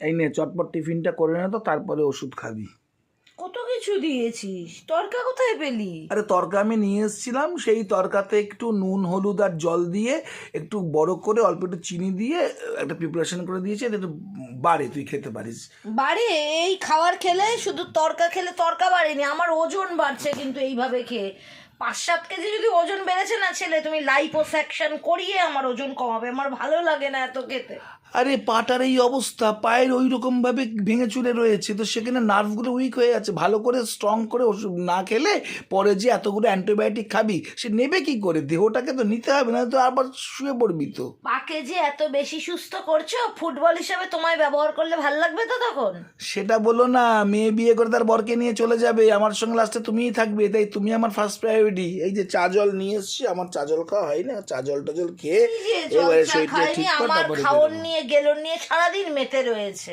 এই নে চটপট টিফিনটা করে নে তো তারপরে ওষুধ খাবি। কত কিছু দিয়েছিস? তরকা কোথায় পেলি? আরে তরকা আমি নিয়ে এসেছিলাম সেই তরকাতে একটু নুন হলুদ আর জল দিয়ে একটু বড় করে অল্প একটু চিনি দিয়ে একটা প্রিপারেশন করে দিয়েছে এটা একটু বাড়ে তুই খেতে পারিস। বাড়ে? এই খাবার খেলে শুধু তরকা খেলে তরকা বাড়েনি আমার ওজন বাড়ছে কিন্তু এইভাবে খেয়ে। পাঁচ সাত কেজি যদি ওজন বেড়েছে না ছেলে তুমি লাইপোসাকশন করিয়ে আমার ওজন কমাবে। আমার ভালো লাগে না এত খেতে। আরে পাটার এই অবস্থা পায়ের ওই রকম ভাবে ভেঙে চুরে রয়েছে তো সেখানে নার্ভগুলো উইক হয়ে যাচ্ছে। ভালো করে স্ট্রং করে ওষুধ না খেলে পরে যে এতগুলো অ্যান্টিবায়োটিক খাবি সে নেবে কি করে? দেহটাকে তো নিতে হবে না তো আবার শুয়ে পড়বি তো। পাকে যে এত বেশি সুস্থ করছ ফুটবল হিসাবে তোমায় ব্যবহার করলে ভালো লাগবে তো তখন? সেটা বলো না মেয়ে বিয়ে করে তার বরকে নিয়ে চলে যাবে আমার সঙ্গে লাস্টে তুমিই থাকবে তাই তুমি আমার ফার্স্ট প্রায়োরিটি এই যে চা জল নিয়ে এসছি আমার চা জল খাওয়া হয় না চা জল টাজল খেয়ে এবারে শরীরটা ঠিক করে আমার বেরোবো। নিয়ে গেল নিয়ে সারাদিন মেতে রয়েছে